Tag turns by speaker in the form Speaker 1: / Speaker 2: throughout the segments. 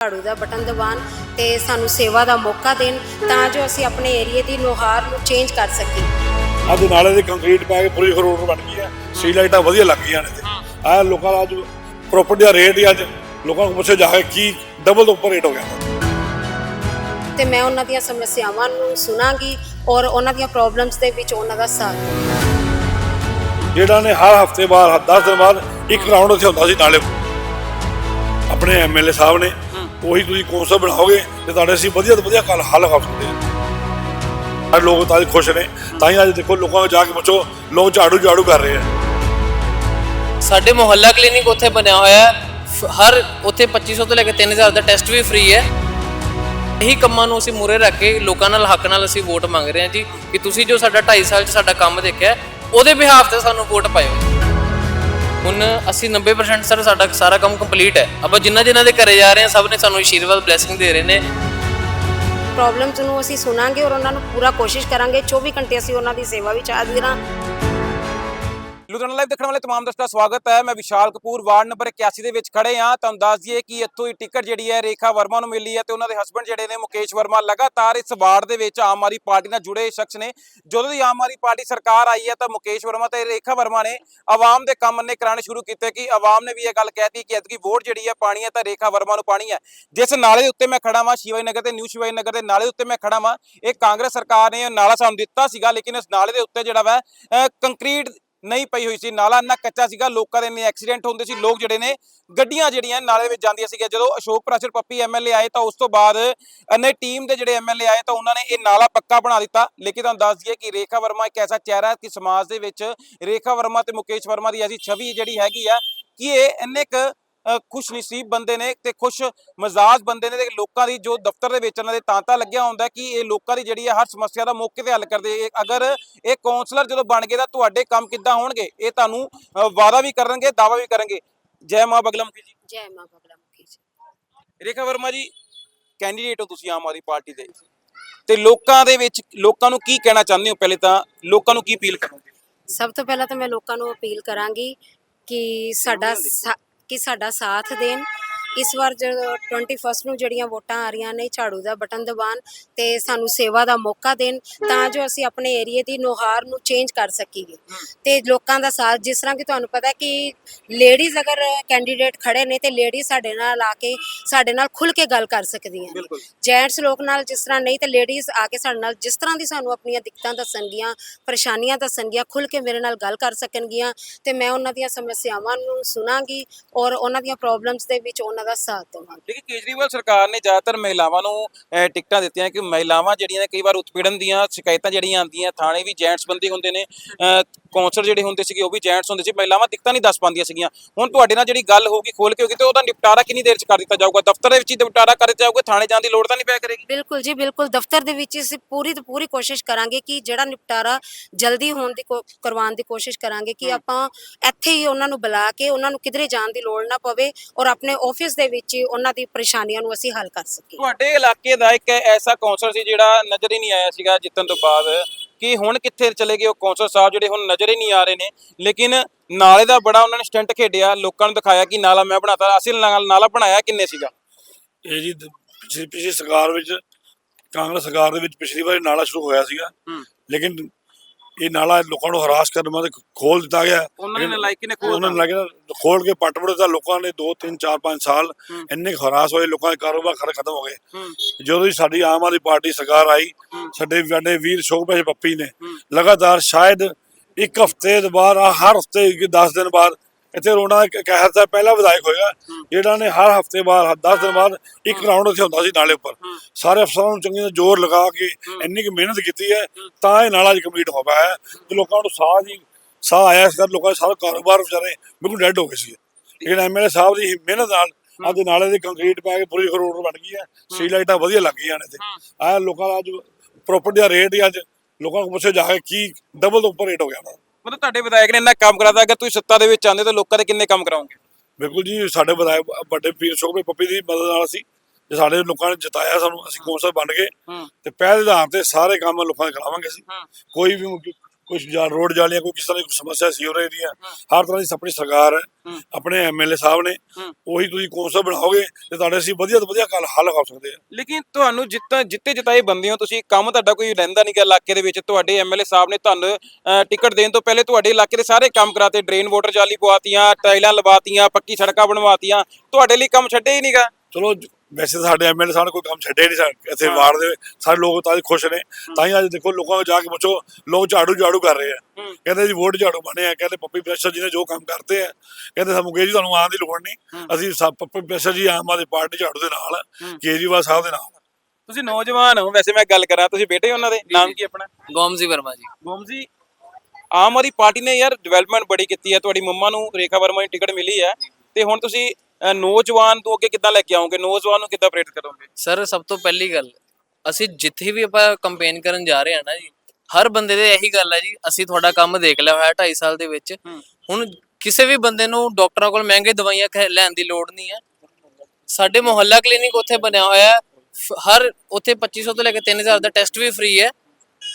Speaker 1: ਝਾੜੂ ਦਾ ਬਟਨ ਦਬਾਉਣ ਤੇ ਸਾਨੂੰ ਸੇਵਾ ਦਾ ਮੌਕਾ ਦੇਣ ਤਾਂ ਜੋ ਅਸੀਂ ਆਪਣੇ ਏਰੀਏ ਦੀ ਨੁਹਾਰ ਨੂੰ ਚੇਂਜ ਕਰ ਸਕੀਏ।
Speaker 2: ਅੱਜ ਨਾਲੇ ਦੀ ਕੰਕਰੀਟ ਪੈ ਕੇ ਪੂਰੀ ਰੋਡ ਬਣ ਗਈ ਹੈ। ਸੀ ਲਾਈਟਾਂ ਵਧੀਆ ਲੱਗ ਗਈਆਂ ਨੇ ਆ ਲੋਕਾਂ ਦਾ ਅੱਜ ਪ੍ਰਾਪਰਟੀ ਦਾ ਰੇਟ ਹੀ ਅੱਜ ਲੋਕਾਂ ਨੂੰ ਪੁੱਛੇ ਜਾ ਕੇ ਕੀ ਡਬਲ ਤੋਂ ਉੱਪਰ ਰੇਟ ਹੋ ਗਿਆ।
Speaker 1: ਤੇ ਮੈਂ ਉਹਨਾਂ ਦੀਆਂ ਸਮੱਸਿਆਵਾਂ ਨੂੰ ਸੁਣਾਂਗੀ ਔਰ ਉਹਨਾਂ ਦੀਆਂ ਪ੍ਰੋਬਲਮਸ ਦੇ ਵਿੱਚ ਉਹਨਾਂ ਦਾ ਸਾਥ।
Speaker 2: ਜਿਹੜਾ ਨੇ ਹਰ ਹਫ਼ਤੇ ਬਾਅਦ 10 ਦਿਨ ਬਾਅਦ ਇੱਕ ਰਾਉਂਡ ਉੱਥੇ ਹੁੰਦਾ ਸੀ ਨਾਲੇ। ਆਪਣੇ ਐਮਐਲਏ ਸਾਹਿਬ ਨੇ ਉਹੀ ਤੁਸੀਂ ਕੌਂਸਲ ਬਣਾਓਗੇ ਤੇ ਤੁਹਾਡੇ ਅਸੀਂ ਵਧੀਆ ਤੋਂ ਵਧੀਆ ਕੱਲ ਹੱਲ ਕਰ ਸਕਦੇ ਹਾਂ। ਅੱਜ ਲੋਕ ਤਾਂ ਖੁਸ਼ ਨੇ, ਤਾਂ ਹੀ ਅੱਜ ਦੇਖੋ ਲੋਕਾਂ ਨੂੰ ਜਾ ਕੇ ਪੁੱਛੋ, ਲੋਕ ਝਾੜੂ ਝਾੜੂ ਕਰ ਰਹੇ ਆ।
Speaker 3: ਸਾਡੇ ਮੁਹੱਲਾ ਕਲੀਨਿਕ ਉੱਥੇ ਬਣਿਆ ਹੋਇਆ ਹਰ ਉੱਥੇ 2500 ਤੋਂ ਲੈ ਕੇ 3000 ਦਾ ਟੈਸਟ ਵੀ ਫ੍ਰੀ ਹੈ। ਇਹੀ ਕੰਮਾਂ ਨੂੰ ਅਸੀਂ ਮੂਰੇ ਰੱਖ ਕੇ ਲੋਕਾਂ ਨਾਲ, ਹੱਕ ਨਾਲ ਅਸੀਂ ਵੋਟ ਮੰਗ ਰਹੇ ਹਾਂ ਜੀ ਕਿ ਤੁਸੀਂ ਜੋ ਸਾਡਾ 2.5 ਸਾਲ 'ਚ ਸਾਡਾ ਕੰਮ ਦੇਖਿਆ, ਉਹਦੇ ਬਿਹਾਫ ਤੇ ਸਾਨੂੰ ਵੋਟ ਪਾਇਓ। ਹੁਣ ਅਸੀਂ 90% ਸਰ ਸਾਡਾ ਸਾਰਾ ਕੰਮ ਕੰਪਲੀਟ ਹੈ। ਆਪਾਂ ਜਿੰਨਾ ਜਿਨ੍ਹਾਂ ਦੇ ਘਰੇ ਜਾ ਰਹੇ ਹਾਂ, ਸਭ ਨੇ ਸਾਨੂੰ ਆਸ਼ੀਰਵਾਦ ਬਲੇਸਿੰਗ ਦੇ ਰਹੇ ਨੇ।
Speaker 1: ਪ੍ਰੋਬਲਮਸ ਨੂੰ ਅਸੀਂ ਸੁਣਾਂਗੇ ਔਰ ਉਹਨਾਂ ਨੂੰ ਪੂਰਾ ਕੋਸ਼ਿਸ਼ ਕਰਾਂਗੇ। 24 ਘੰਟੇ ਅਸੀਂ ਉਹਨਾਂ ਦੀ ਸੇਵਾ ਵਿੱਚ ਹਾਜ਼ਰ ਹਾਂ।
Speaker 4: ਲੁਧਿਆਣਾ ਲਾਈਵ ਦੇਖਣ ਵਾਲੇ ਤਮਾਮ ਦਰਸ਼ਕਾਂ ਦਾ ਸਵਾਗਤ ਹੈ। ਮੈਂ ਵਿਸ਼ਾਲ ਕਪੂਰ, ਵਾਰਡ ਨੰਬਰ 81 ਦੇ ਵਿੱਚ ਖੜੇ ਹਾਂ। ਤੁਹਾਨੂੰ ਦੱਸ ਦਈਏ ਕਿ ਇੱਥੋਂ ਹੀ ਟਿਕਟ ਜਿਹੜੀ ਹੈ, ਰੇਖਾ ਵਰਮਾ ਨੂੰ ਮਿਲੀ ਹੈ ਤੇ ਉਹਨਾਂ ਦੇ ਹਸਬੰਡ ਜਿਹੜੇ ਨੇ, ਮੁਕੇਸ਼ ਵਰਮਾ, ਲਗਾਤਾਰ ਇਸ ਵਾਰਡ ਦੇ ਵਿੱਚ ਆਮ ਆਦਮੀ ਪਾਰਟੀ ਨਾਲ ਜੁੜੇ ਸ਼ਖਸ ਨੇ। ਜਦੋਂ ਦੀ ਆਮ ਆਦਮੀ ਪਾਰਟੀ ਸਰਕਾਰ ਆਈ ਹੈ ਤਾਂ ਮੁਕੇਸ਼ ਵਰਮਾ ਤੇ ਰੇਖਾ ਵਰਮਾ ਨੇ ਆਵਾਮ ਦੇ ਕੰਮ ਨੇ ਕਰਾਣੇ ਸ਼ੁਰੂ ਕੀਤੇ ਕਿ ਆਵਾਮ ਨੇ ਵੀ ਇਹ ਗੱਲ ਕਹਿਤੀ ਕਿ ਐਤਕੀ ਵੋਟ ਜਿਹੜੀ ਹੈ, ਪਾਣੀ ਹੈ ਤਾਂ ਰੇਖਾ ਵਰਮਾ ਨੂੰ ਪਾਣੀ ਹੈ। ਜਿਸ ਨਾਲੇ ਦੇ ਉੱਤੇ ਮੈਂ ਖੜਾ ਵਾਂ ਸ਼ਿਵਾਜੀ ਨਗਰ ਤੇ ਨਿਊ ਸ਼ਿਵਾਈ ਨਗਰ ਦੇ ਨਾਲੇ ਦੇ ਉੱਤੇ ਮੈਂ ਖੜਾ ਵਾਂ। ਇਹ ਕਾਂਗਰਸ ਸਰਕਾਰ ਨੇ ਨਾਲਾ ਸਾਨੂੰ ਦਿੱਤਾ ਸੀਗਾ, ਲੇਕਿਨ ਇਸ ਨਾਲੇ ਦੇ ਉੱਤੇ ਜਿਹੜਾ ਵਾ ਕੰਕਰੀਟ ਨਹੀਂ ਪਈ ਹੋਈ ਸੀ। ਨਾਲਾ ਇੰਨਾ ਕੱਚਾ ਸੀਗਾ, ਲੋਕਾਂ ਦੇ ਇੰਨੇ ਐਕਸੀਡੈਂਟ ਹੁੰਦੇ ਸੀ। ਲੋਕ ਜਿਹੜੇ ਨੇ, ਗੱਡੀਆਂ ਜਿਹੜੀਆਂ ਨਾਲੇ ਵਿੱਚ ਜਾਂਦੀਆਂ ਸੀਗੀਆਂ। ਜਦੋਂ ਅਸ਼ੋਕ ਪ੍ਰਾਸ਼ਰ ਪੱਪੀ ਐਮਐਲਏ ਆਏ ਤਾਂ ਉਸ ਤੋਂ ਬਾਅਦ ਅਨੇ ਟੀਮ ਦੇ ਜਿਹੜੇ ਐਮਐਲਏ ਆਏ ਤਾਂ ਉਹਨਾਂ ਨੇ ਇਹ ਨਾਲਾ ਪੱਕਾ ਬਣਾ ਦਿੱਤਾ। ਲੇਕਿਨ ਤੁਹਾਨੂੰ ਦੱਸ ਦਈਏ ਕਿ ਰੇਖਾ ਵਰਮਾ ਇੱਕ ਐਸਾ ਚਿਹਰਾ ਹੈ ਕਿ ਸਮਾਜ ਦੇ ਵਿੱਚ ਰੇਖਾ ਵਰਮਾ ਤੇ ਮੁਕੇਸ਼ ਵਰਮਾ ਦੀ ਐਸੀ ਛਵੀ ਜਿਹੜੀ ਹੈਗੀ ਆ ਕਿ ਇਹ ਇੰਨੇ ਕ ਖੁਸ਼ ਨਸੀਬ ਬੰਦੇ ਨੇ ਤੇ ਖੁਸ਼ ਮਜ਼ਾਜ ਬੰਦੇ ਨੇ ਤੇ ਲੋਕਾਂ ਦੀ ਜੋ ਦਫ਼ਤਰ ਦੇ ਵਿੱਚ ਇਹਨਾਂ ਦੇ ਤਾਂਤਾ ਲੱਗਿਆ ਹੁੰਦਾ ਕਿ ਇਹ ਲੋਕਾਂ ਦੀ ਜਿਹੜੀ ਹੈ ਹਰ ਸਮੱਸਿਆ ਦਾ ਮੌਕੇ ਤੇ ਹੱਲ ਕਰਦੇ। ਅਗਰ ਇਹ ਕਾਉਂਸਲਰ ਜਦੋਂ ਬਣ ਗਏ ਤਾਂ ਤੁਹਾਡੇ ਕੰਮ ਕਿੱਦਾਂ ਹੋਣਗੇ? ਇਹ ਤੁਹਾਨੂੰ ਵਾਅਦਾ ਵੀ ਕਰਨਗੇ ਦਾਵਾ ਵੀ ਕਰਨਗੇ। ਜੈ ਮਾਂ ਬਗਲਾਮੁਖੀ ਜੀ।
Speaker 1: ਜੈ ਮਾਂ ਬਗਲਾਮੁਖੀ ਜੀ।
Speaker 4: ਰੇਖਾ ਵਰਮਾ ਜੀ ਕੈਂਡੀਡੇਟ ਹੋ ਤੁਸੀਂ ਆਮ ਆਦਮੀ ਪਾਰਟੀ ਦੇ। ਤੇ ਲੋਕਾਂ ਦੇ ਵਿੱਚ ਲੋਕਾਂ ਨੂੰ ਕੀ ਕਹਿਣਾ ਚਾਹੁੰਦੇ ਹੋ ਪਹਿਲੇ ਤਾਂ? ਲੋਕਾਂ ਨੂੰ ਕੀ ਅਪੀਲ ਕਰੋਗੇ?
Speaker 1: ਸਭ ਤੋਂ ਪਹਿਲਾਂ ਤਾਂ ਮੈਂ ਲੋਕਾਂ ਨੂੰ ਅਪੀਲ ਕਰਾਂਗੀ ਕਿ ਸਾਡਾ ਸਾ- ਕਿ ਸਾਡਾ ਸਾਥ ਦੇਣ। ਇਸ ਵਾਰ ਜਦੋਂ 21 ਨੂੰ ਜਿਹੜੀਆਂ ਵੋਟਾਂ ਆ ਰਹੀਆਂ ਨੇ ਝਾੜੂ ਦਾ ਬਟਨ ਦਬਾਉਣ ਤੇ ਸਾਨੂੰ ਸੇਵਾ ਦਾ ਮੌਕਾ ਦੇਣ ਤਾਂ ਜੋ ਅਸੀਂ ਆਪਣੇ ਏਰੀਏ ਦੀ ਨੁਹਾਰ ਨੂੰ ਚੇਂਜ ਕਰ ਸਕੀਏ। ਤੇ ਲੋਕਾਂ ਦਾ ਸਾਥ ਜਿਸ ਤਰ੍ਹਾਂ ਕਿ ਤੁਹਾਨੂੰ ਪਤਾ ਕਿ ਲੇਡੀਜ਼ ਅਗਰ ਕੈਂਡੀਡੇਟ ਖੜੇ ਨੇ ਤੇ ਲੇਡੀਜ਼ ਸਾਡੇ ਨਾਲ ਆ ਕੇ ਸਾਡੇ ਨਾਲ ਖੁੱਲ ਕੇ ਗੱਲ ਕਰ ਸਕਦੀਆਂ ਨੇ। ਜੈਂਟਸ ਲੋਕ ਨਾਲ ਜਿਸ ਤਰ੍ਹਾਂ ਨਹੀਂ ਤੇ ਲੇਡੀਜ਼ ਆ ਕੇ ਸਾਡੇ ਨਾਲ ਜਿਸ ਤਰ੍ਹਾਂ ਦੀ ਸਾਨੂੰ ਆਪਣੀਆਂ ਦਿੱਕਤਾਂ ਦੱਸਣਗੀਆਂ ਪਰੇਸ਼ਾਨੀਆਂ ਦੱਸਣਗੀਆਂ ਖੁੱਲ ਕੇ ਮੇਰੇ ਨਾਲ ਗੱਲ ਕਰ ਸਕਣਗੀਆਂ ਤੇ ਮੈਂ ਉਹਨਾਂ ਦੀਆਂ ਸਮੱਸਿਆਵਾਂ ਨੂੰ ਸੁਣਾਂਗੀ ਔਰ ਉਹਨਾਂ ਦੀਆਂ ਪ੍ਰੋਬਲਮਸ ਦੇ ਵਿੱਚ ਉਹਨਾਂ ਦਾ ਸਾਥ ਦੇਵਾਂਗੀ।
Speaker 4: ਲੇਕਿਨ ਕੇਜਰੀਵਾਲ ਸਰਕਾਰ ਨੇ ਜ਼ਿਆਦਾਤਰ ਮਹਿਲਾਵਾਂ ਨੂੰ ਅਹ, ਟਿਕਟਾਂ ਦਿੱਤੀਆਂ ਕਿ ਮਹਿਲਾਵਾਂ ਜਿਹੜੀਆਂ ਨੇ ਕਈ ਵਾਰ ਉਤਪੀੜਨ ਦੀਆਂ ਸ਼ਿਕਾਇਤਾਂ ਜਿਹੜੀਆਂ ਆਉਂਦੀਆਂ ਥਾਣੇ ਵੀ ਜੈਂਟਸ ਬੰਦੇ ਹੁੰਦੇ ਨੇ ਅਹ ਕੌਂਸਲਰ ਜਿਹੜੇ ਹੁੰਦੇ ਸੀਗੇ ਉਹ ਵੀ ਜੈਂਟਸ ਹੁੰਦੇ ਸੀ ਮਹਿਲਾਵਾਂ ਟਿਕਟਾਂ ਨਹੀਂ ਦੱਸ ਪਾਉਂਦੀਆਂ ਸੀਗੀਆਂ। ਹੁਣ ਤੁਹਾਡੇ ਨਾਲ ਜਿਹੜੀ ਗੱਲ ਹੋਊਗੀ ਖੋਲ ਕੇ ਹੋਗੀ ਤੇ ਉਹਦਾ ਨਿਪਟਾਰਾ ਕਿੰਨੀ ਦੇਰ ਚ ਕਰ ਦਿੱਤਾ ਜਾਊਗਾ? ਦਫ਼ਤਰ ਦੇ ਵਿੱਚ ਹੀ ਨਿਪਟਾਰਾ ਕਰ ਦਿੱਤਾ ਜਾਊਗਾ ਥਾਣੇ ਜਾਣ ਦੀ ਲੋੜ ਤਾਂ ਨਹੀਂ ਪਿਆ ਕਰੇਗੀ?
Speaker 1: ਬਿਲਕੁਲ ਜੀ ਬਿਲਕੁਲ। ਦਫ਼ਤਰ ਦੇ ਵਿੱਚ ਅਸੀਂ ਪੂਰੀ ਤੋਂ ਪੂਰੀ ਕੋਸ਼ਿਸ਼ ਕਰਾਂਗੇ ਕਿ ਜਿਹੜਾ ਨਿਪਟਾਰਾ ਜਲਦੀ ਹੋਣ ਦੀ ਕੋ- ਕਰਵਾਉਣ ਦੀ ਕੋਸ਼ਿਸ਼ ਕਰਾਂਗੇ ਕਿ ਆਪਾਂ ਇੱਥੇ ਹੀ ਉਹਨਾਂ ਨੂੰ ਬੁਲਾ ਕੇ ਉਹਨਾਂ ਨੂੰ ਕਿਧਰੇ ਜਾਣ ਦੀ ਲੋੜ ਨਾ ਪਵੇ ਔਰ ਆਪਣੇ ਆਫਿਸ ਦੇ ਵਿੱਚ ਹੀ ਉਹਨਾਂ ਦੀ ਪਰੇਸ਼ਾਨੀਆਂ ਨੂੰ ਅਸੀਂ ਹੱਲ ਕਰ ਸਕੀਏ।
Speaker 4: ਤੁਹਾਡੇ ਇਲਾਕੇ ਦਾ ਇੱਕ ਐਸਾ ਕੌਂਸਲਰ ਸੀ ਜਿਹੜਾ ਨਜ਼ਰ ਹੀ ਨਹੀਂ ਆਇਆ ਸੀਗਾ ਜਿੱਤਣ ਤੋਂ ਬਾਅਦ। ਕਿ ਹੁਣ ਕਿੱਥੇ ਚਲੇ ਗਏ ਉਹ ਕੌਂਸਲਰ ਸਾਹਿਬ ਜਿਹੜੇ ਹੁਣ ਨਜ਼ਰ ਹੀ ਨਹੀਂ ਆ ਰਹੇ ਨੇ। ਲੇਕਿਨ ਨਾਲੇ ਦਾ ਬੜਾ ਉਹਨਾਂ ਨੇ ਸਟੰਟ ਖੇਡਿਆ ਲੋਕਾਂ ਨੂੰ ਦਿਖਾਇਆ ਕਿ ਨਾਲਾ ਮੈਂ ਬਣਾਤਾ ਅਸੀਂ ਨਾਲ- ਨਾਲਾ ਬਣਾਇਆ ਕਿੰਨੇ ਸੀਗਾ?
Speaker 2: ਇਹ ਜੀ ਦ- ਪਿਛਲੀ ਪਿਛਲੀ ਸਰਕਾਰ ਵਿੱਚ ਕਾਂਗਰਸ ਸਰਕਾਰ ਦੇ ਵਿੱਚ ਪਿਛਲੀ ਵਾਰੀ ਨਾਲਾ ਸ਼ੁਰੂ ਹੋਇਆ ਸੀਗਾ। ਲੇਕਿਨ ਇਹ ਨਾਲਾ ਲੋਕਾਂ ਨੂੰ ਹਰਾਸ ਕਰਨ ਵਾਸਤੇ ਖੋਲ ਦਿੱਤਾ ਗਿਆ।
Speaker 4: ਉਹਨਾਂ ਨੇ ਨਲਾਇਕੀ ਨੇ ਖੋਲ
Speaker 2: ਉਹਨਾਂ ਨੇ ਲੱਗਿਆ ਖੋਲ ਕੇ ਪੱਟ ਪੜ ਦਿੱਤਾ ਲੋਕਾਂ ਨੇ 2 3 4 5 ਸਾਲ। ਇੰਨੇ ਹਰਾਸ ਹੋਏ ਲੋਕਾਂ ਦੇ ਕਾਰੋਬਾਰ ਖਤਮ ਹੋ ਗਏ। ਜਦੋਂ ਦੀ ਸਾਡੀ ਆਮ ਆਦਮੀ ਪਾਰਟੀ ਸਰਕਾਰ ਆਈ ਸਾਡੇ ਵੱਡੇ ਵੀਰ ਸ਼ੋਭਾ ਪੱਪੀ ਨੇ। ਲਗਾਤਾਰ ਸ਼ਾਇਦ ਇੱਕ ਹਫ਼ਤੇ ਦੇ ਬਾਅਦ ਹਰ ਹਫ਼ਤੇ 10 ਦਿਨ ਬਾਅਦ ਇੱਥੇ ਰੋਣਾ ਇੱਕ ਕਹਿਰ ਦਾ ਪਹਿਲਾ ਵਿਧਾਇਕ ਹੋਏਗਾ। ਜਿਹੜਾ ਨੇ ਹਰ ਹਫ਼ਤੇ ਬਾਅਦ 10 ਦਿਨ ਬਾਅਦ ਇੱਕ ਰਾਉਂਡ ਉੱਥੇ ਹੁੰਦਾ ਸੀ ਨਾਲੇ ਉੱਪਰ। ਸਾਰੇ ਅਫਸਰਾਂ ਨੂੰ ਚੰਗੀ ਤਰ੍ਹਾਂ ਜ਼ੋਰ ਲਗਾ ਕੇ ਇੰਨੀ ਕੁ ਮਿਹਨਤ ਕੀਤੀ ਹੈ ਤਾਂ ਇਹ ਨਾਲਾ ਅੱਜ ਕੰਪਲੀਟ ਹੋ ਪਾਇਆ ਹੈ। ਤੇ ਲੋਕਾਂ ਨੂੰ ਸਾਹ ਦੀ ਸਾਹ ਆਇਆ ਇਸ ਕਰ ਲੋਕਾਂ ਦੇ ਸਾਰੇ ਕਾਰੋਬਾਰ ਵਿਚਾਰੇ ਬਿਲਕੁਲ ਡੈਡ ਹੋ ਗਏ ਸੀ ਲੇਕਿਨ ਐਮਐਲਏ ਸਾਹਿਬ ਦੀ ਮਿਹਨਤ ਨਾਲ ਅੱਜ ਨਾਲੇ ਦੀ ਕੰਕਰੀਟ ਪੈ ਕੇ ਪੂਰੀ ਰੋਡ ਬਣ ਗਈ ਹੈ। ਸੀ ਲਾਈਟਾਂ ਵਧੀਆ ਲੱਗ ਗਈਆਂ ਨੇ ਤੇ ਆ ਲੋਕਾਂ ਦਾ ਅੱਜ ਪ੍ਰਾਪਰਟੀ ਦਾ ਰੇਟ ਹੀ ਅੱਜ ਲੋਕਾਂ ਨੂੰ ਪੁੱਛੇ ਜਾ ਕੇ ਕੀ ਡਬਲ ਤੋਂ ਉੱਪਰ ਰੇਟ ਹੋ ਗਿਆ ਨਾ
Speaker 4: ਮਤਲਬ ਤੁਹਾਡੇ ਵਿਧਾਇਕ ਨੇ ਇੰਨਾ ਕੰਮ ਕਰਾਤਾ ਅਗਰ ਤੁਸੀਂ ਸੱਤਾ ਦੇ ਵਿੱਚ ਆਉਂਦੇ ਤਾਂ ਲੋਕਾਂ ਦੇ ਕਿੰਨੇ ਕੰਮ ਕਰਾਓਗੇ?
Speaker 2: ਬਿਲਕੁਲ ਜੀ ਸਾਡੇ ਵਿਧਾਇਕ ਵੱਡੇ ਪੀਰ ਸ਼ੋਭੇ ਪੱਪੀ ਦੀ ਮਦਦ ਨਾਲ ਅਸੀਂ ਤੇ ਸਾਡੇ ਲੋਕਾਂ ਨੇ ਜਿਤਾਇਆ ਸਾਨੂੰ ਅਸੀਂ ਕੌਂਸਲ ਬਣ ਗਏ। ਤੇ ਪਹਿਲ ਆਧਾਰ ਤੇ ਸਾਰੇ ਕੰਮ ਲੋਕਾਂ ਦੇ ਕਰਾਵਾਂਗੇ ਅਸੀਂ। ਕੋਈ ਵੀ ਕੋਈ ਜਾ ਰੋਡ ਜਾਲੀਆਂ ਕੋਈ ਕਿਸੇ ਤਰ੍ਹਾਂ ਦੀ ਕੋਈ ਸਮੱਸਿਆ ਸੀ ਹੋ ਰਹੀ ਦੀਆਂ। ਹਰ ਤਰ੍ਹਾਂ ਦੀ ਆਪਣੀ ਸਰਕਾਰ ਹੈ।
Speaker 4: ਹੂੰ।
Speaker 2: ਆਪਣੇ ਐਮਐਲਏ ਸਾਹਿਬ ਨੇ।
Speaker 4: ਹੂੰ।
Speaker 2: ਉਹੀ ਤੁਸੀਂ ਕੌਂਸਲ ਬਣਾਓਗੇ ਤੇ ਤੁਹਾਡੇ ਅਸੀਂ ਵਧੀਆ ਤੋਂ ਵਧੀਆ ਗੱਲ ਹੱਲ ਕਰ ਸਕਦੇ ਆ
Speaker 4: ਲੇਕਿਨ ਤੁਹਾਨੂੰ ਜਿੱਤਾਂ ਜਿੱਤੇ ਜਿਤਾਏ ਬੰਦੇ ਹੋ ਤੁਸੀਂ ਕੰਮ ਤੁਹਾਡਾ ਕੋਈ ਰਹਿੰਦਾ ਨਹੀਂ ਗਾ ਇਲਾਕੇ ਦੇ ਵਿੱਚ। ਤੁਹਾਡੇ ਐਮਐਲਏ ਸਾਹਿਬ ਨੇ ਤੁਹਾਨੂੰ ਟਿਕਟ ਦੇਣ ਤੋਂ ਪਹਿਲੇ ਤੁਹਾਡੇ ਇਲਾਕੇ ਦੇ ਸਾਰੇ ਕੰਮ ਕਰਾਤੇ। ਡਰੇਨ ਵਾਟਰ ਜਾਲੀ ਪਵਾਤੀਆਂ ਟਾਈਲਾਂ ਲਵਾਤੀਆਂ ਪੱਕੀ ਸੜਕਾਂ ਬਣਵਾਤੀਆਂ। ਤੁਹਾਡੇ ਲਈ ਕੰਮ ਛੱਡੇ ਹੀ ਨਹੀਂਗਾ
Speaker 2: ਚਲੋ ਵੈਸੇ ਤਾਂ ਸਾਡੇ ਐਮਐਲਏ ਸਾਹਿਬ ਨੇ ਕੋਈ ਕੰਮ ਛੱਡਿਆ ਨਹੀਂ ਸਾਡੇ ਇੱਥੇ ਵਾਰਡ ਦੇ। ਸਾਰੇ ਲੋਕ ਤਾਂ ਖੁਸ਼ ਨੇ। ਤਾਂ ਹੀ ਅੱਜ ਦੇਖੋ ਲੋਕਾਂ ਨੂੰ ਜਾ ਕੇ ਪੁੱਛੋ ਲੋਕ ਝਾੜੂ ਝਾੜੂ ਕਰ ਰਹੇ ਆ। ਕਹਿੰਦੇ ਜੀ ਵੋਟ ਝਾੜੂ ਬਣੇ ਆ। ਕਹਿੰਦੇ ਪੱਪੀ ਪ੍ਰੈਸ਼ਰ ਜੀ ਨੇ ਜੋ ਕੰਮ ਕਰਤੇ ਆ। ਕਹਿੰਦੇ ਸਾਨੂੰ ਮੁਕੇਸ਼ ਜੀ ਤੁਹਾਨੂੰ ਆਉਣ ਦੀ ਲੋੜ ਨਹੀਂ। ਅਸੀਂ ਸਭ ਪੱਪੀ ਪ੍ਰੈਸ਼ਰ ਜੀ ਆਮ ਆਦਮੀ ਪਾਰਟੀ ਝਾੜੂ ਦੇ ਨਾਲ। ਕੇਜਰੀਵਾਲ ਸਾਹਿਬ ਦੇ ਨਾਲ।
Speaker 4: ਤੁਸੀਂ ਨੌਜਵਾਨ ਹੋ। ਵੈਸੇ ਮੈਂ ਗੱਲ ਕਰਾਂ ਤੁਸੀਂ ਬੇਟੇ ਉਹਨਾਂ ਦੇ? ਨਾਮ ਕੀ ਆਪਣਾ?
Speaker 3: ਗੋਮਜ਼ੀ ਵਰਮਾ ਜੀ।
Speaker 4: ਗੋਮ ਜੀ ਆਮ ਆਦਮੀ ਪਾਰਟੀ ਨੇ ਯਾਰ ਡਿਵੈਲਪਮੈਂਟ ਬੜੀ ਕੀਤੀ ਹੈ। ਤੁਹਾਡੀ ਮੰਮਾ ਨੂੰ ਰੇਖਾ ਵਰਮਾ ਦੀ ਟਿਕਟ ਮਿਲੀ ਹੈ। ਤੇ ਹੁਣ ਤੁਸੀਂ ਨੌਜਵਾਨ ਤੋਂ ਅੱਗੇ ਕਿੱਦਾਂ ਲੈ ਕੇ ਆਓਗੇ? ਨੌਜਵਾਨ ਨੂੰ ਕਿੱਦਾਂ ਪ੍ਰੇਰਿਤ ਕਰੋਗੇ?
Speaker 3: ਸਰ ਸਭ ਤੋਂ ਪਹਿਲੀ ਗੱਲ ਅਸੀਂ ਜਿੱਥੇ ਵੀ ਆਪਾਂ ਕੰਪੇਨ ਕਰਨ ਜਾ ਰਹੇ ਹਾਂ ਨਾ ਜੀ ਹਰ ਬੰਦੇ ਦੇ ਇਹੀ ਗੱਲ ਹੈ ਜੀ ਅਸੀਂ ਤੁਹਾਡਾ ਕੰਮ ਦੇਖ ਲਿਆ ਹੋਇਆ 2.5 ਸਾਲ ਦੇ ਵਿੱਚ। ਹੁਣ ਕਿਸੇ ਵੀ ਬੰਦੇ ਨੂੰ ਡਾਕਟਰਾਂ ਕੋਲ ਮਹਿੰਗੇ ਦਵਾਈਆਂ ਖੈ- ਲੈਣ ਦੀ ਲੋੜ ਨਹੀਂ ਹੈ। ਸਾਡੇ ਮੁਹੱਲਾ ਕਲੀਨਿਕ ਉੱਥੇ ਬਣਿਆ ਹੋਇਆ ਹੈ। ਫ- ਹਰ ਉੱਥੇ 2500 ਤੋਂ ਲੈ ਕੇ 3000 ਦਾ ਟੈਸਟ ਵੀ ਫ੍ਰੀ ਹੈ।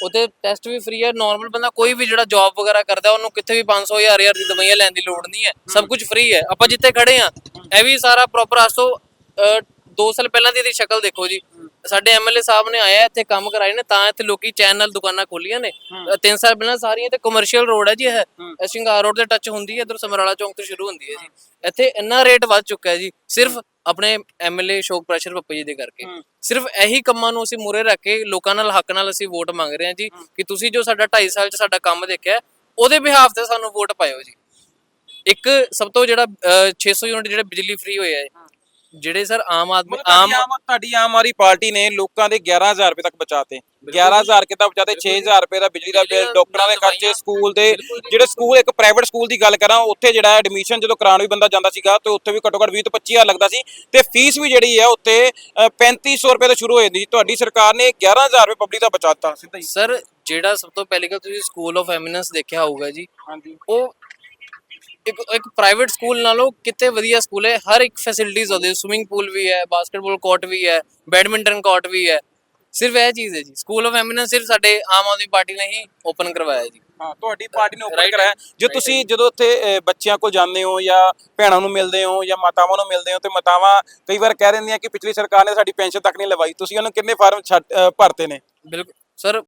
Speaker 3: ਉੱਥੇ ਟੈਸਟ ਵੀ ਫ੍ਰੀ ਹੈ। ਨਾਰਮਲ ਬੰਦਾ ਕੋਈ ਵੀ ਜਿਹੜਾ ਜੌਬ ਵਗੈਰਾ ਕਰਦਾ ਉਹਨੂੰ ਕਿਤੇ ਵੀ 500 ਹਜ਼ਾਰ ਹਜ਼ਾਰ ਦੀ ਦਵਾਈਆਂ ਲੈਣ ਦੀ ਲੋੜ ਨਹੀਂ ਹੈ। ਸਭ ਕੁਝ ਫ੍ਰੀ ਹੈ। ਆਪਾਂ ਜਿੱਥੇ ਖੜੇ ਆ ਇਹ ਵੀ ਸਾਰਾ ਪ੍ਰੋਪਰ ਆਸੋ 2 ਸਾਲ ਪਹਿਲਾਂ ਦੀ ਇਹਦੀ ਸ਼ਕਲ ਦੇਖੋ ਜੀ। ਸਾਡੇ ਐਮਐਲਏ ਸਾਹਿਬ ਨੇ ਆਇਆ ਇੱਥੇ ਕੰਮ ਕਰਾਏ ਨੇ ਤਾਂ ਇੱਥੇ ਲੋਕੀ ਚੈਨ ਨਾਲ ਦੁਕਾਨਾਂ ਖੋਲੀਆਂ ਨੇ। 3 ਸਾਲ ਪਹਿਲਾਂ ਸਾਰੀਆਂ ਤੇ ਕਮਰਸ਼ੀਅਲ ਰੋਡ ਹੈ ਜੀ ਇਹ। ਸ਼ਿੰਗਾਰ ਰੋਡ ਤੇ ਟੱਚ ਹੁੰਦੀ ਹੈ ਇਧਰ ਸਮਰਾਲਾ ਚੌਂਕ ਤੋਂ ਸ਼ੁਰੂ ਹੁੰਦੀ ਹੈ ਜੀ। ਇੱਥੇ ਇੰਨਾ ਰੇਟ ਵੱਧ ਚੁੱਕਾ ਹੈ ਜੀ। ਸਿਰਫ ਆਪਣੇ ਐਮਐਲਏ ਸ਼ੋਕ ਪ੍ਰੈਸ਼ਰ ਪੱਪਾ ਜੀ ਦੇ ਕਰਕੇ। ਸਿਰਫ ਇਹੀ ਕੰਮਾਂ ਨੂੰ ਅਸੀਂ ਮੂਰੇ ਰੱਖ ਕੇ ਲੋਕਾਂ ਨਾਲ ਹੱਕ ਨਾਲ ਅਸੀਂ ਵੋਟ ਮੰਗ ਰਹੇ ਹਾਂ ਜੀ ਕਿ ਤੁਸੀਂ ਜੋ ਸਾਡਾ 2.5 ਸਾਲ ਚ ਸਾਡਾ ਕੰਮ ਦੇਖਿਆ ਉਹਦੇ ਬਿਹਾਫ ਤੇ ਸਾਨੂੰ ਵੋਟ ਪਾਇਓ ਜੀ। ਇੱਕ ਸਭ ਤੋਂ ਜਿਹੜਾ ਅਹ, 600 ਯੂਨਿਟ ਜਿਹੜੇ ਬਿਜਲੀ ਫ੍ਰੀ ਹੋਏ ਆ ਜਿਹੜੇ ਸਰ ਆਮ ਆਦਮੀ ਆਮ
Speaker 4: ਤੁਹਾਡੀ ਆਮ ਆਦਮੀ ਪਾਰਟੀ ਨੇ ਲੋਕਾਂ ਦੇ 11000 ਰੁਪਏ ਤੱਕ ਬਚਾਤੇ। 11000 ਕਿਤਾ ਬਚਾਤੇ? 6000 ਰੁਪਏ ਦਾ ਬਿਜਲੀ ਦਾ ਬਿੱਲ ਡਾਕਟਰਾਂ ਦੇ ਖਰਚੇ ਸਕੂਲ ਦੇ। ਜਿਹੜੇ ਸਕੂਲ ਇੱਕ ਪ੍ਰਾਈਵੇਟ ਸਕੂਲ ਦੀ ਗੱਲ ਕਰਾਂ ਉੱਥੇ ਜਿਹੜਾ ਐਡਮਿਸ਼ਨ ਜਦੋਂ ਕਰਾਉਣ ਵੀ ਬੰਦਾ ਜਾਂਦਾ ਸੀਗਾ ਤੇ ਉੱਥੇ ਵੀ ਘੱਟੋ ਘੱਟ 20 ਤੋਂ 25000 ਲੱਗਦਾ ਸੀ। ਤੇ ਫੀਸ ਵੀ ਜਿਹੜੀ ਹੈ ਉੱਥੇ ਅ, 3500 ਰੁਪਏ ਤੋਂ ਸ਼ੁਰੂ ਹੋ ਜਾਂਦੀ ਸੀ। ਤੁਹਾਡੀ ਸਰਕਾਰ ਨੇ 11000 ਰੁਪਏ ਪਬਲਿਕ ਦਾ ਬਚਾਤਾ ਸਿੱਧਾ ਹੀ।
Speaker 3: ਸਰ ਜਿਹੜਾ ਸਭ ਤੋਂ ਪਹਿਲੀ ਗੱਲ ਤੁਸੀਂ ਸਕੂਲ ਆਫ ਐਮਿਨੈਂਸ ਦੇਖਿਆ ਹੋਊਗਾ ਜੀ
Speaker 4: ਹਾਂਜੀ।
Speaker 3: ਉਹ ਇੱਕ ਇੱਕ ਪ੍ਰਾਈਵੇਟ ਸਕੂਲ ਨਾਲੋਂ ਕਿਤੇ ਵਧੀਆ ਸਕੂਲ ਹੈ। ਹਰ ਇੱਕ ਫੈਸਿਲਿਟੀਜ਼ ਉਹਦੇ ਸਵਿਮਿੰਗ ਪੂਲ ਵੀ ਹੈ ਬਾਸਕਟਬਾਲ ਕੋਰਟ ਵੀ ਹੈ ਬੈਡਮਿੰਟਨ ਕੋਰਟ ਵੀ ਹੈ। ਸਿਰਫ ਇਹ ਚੀਜ਼ ਹੈ ਜੀ। ਸਕੂਲ ਆਫ ਐਮਿਨੈਂਸ ਸਿਰਫ ਸਾਡੇ ਆਮ ਆਦਮੀ ਪਾਰਟੀ ਨੇ ਹੀ ਓਪਨ ਕਰਵਾਇਆ ਜੀ।
Speaker 4: ਹਾਂ ਤੁਹਾਡੀ ਪਾਰਟੀ ਨੇ ਓਪਨ. ਕਰਾਇਆ। ਜੇ ਤੁਸੀਂ ਜਦੋਂ ਉੱਥੇ ਬੱਚਿਆਂ ਕੋਲ ਜਾਂਦੇ ਹੋ ਜਾਂ ਭੈਣਾਂ ਨੂੰ ਮਿਲਦੇ ਹੋ ਜਾਂ ਮਾਤਾਵਾਂ ਨੂੰ ਮਿਲਦੇ ਹੋ ਤੇ ਮਾਤਾਵਾਂ ਕਈ ਵਾਰ ਕਹਿ ਰਹਿੰਦੀਆਂ ਕਿ ਪਿਛਲੀ ਸਰਕਾਰ ਨੇ ਸਾਡੀ ਪੈਨਸ਼ਨ ਤੱਕ ਨਹੀਂ ਲਵਾਈ। ਤੁਸੀਂ ਉਹਨੂੰ ਕਿੰਨੇ ਫਾਰਮ ਭਰਤੇ ਨੇ?
Speaker 3: ਬਿਲਕੁਲ। ਸਰ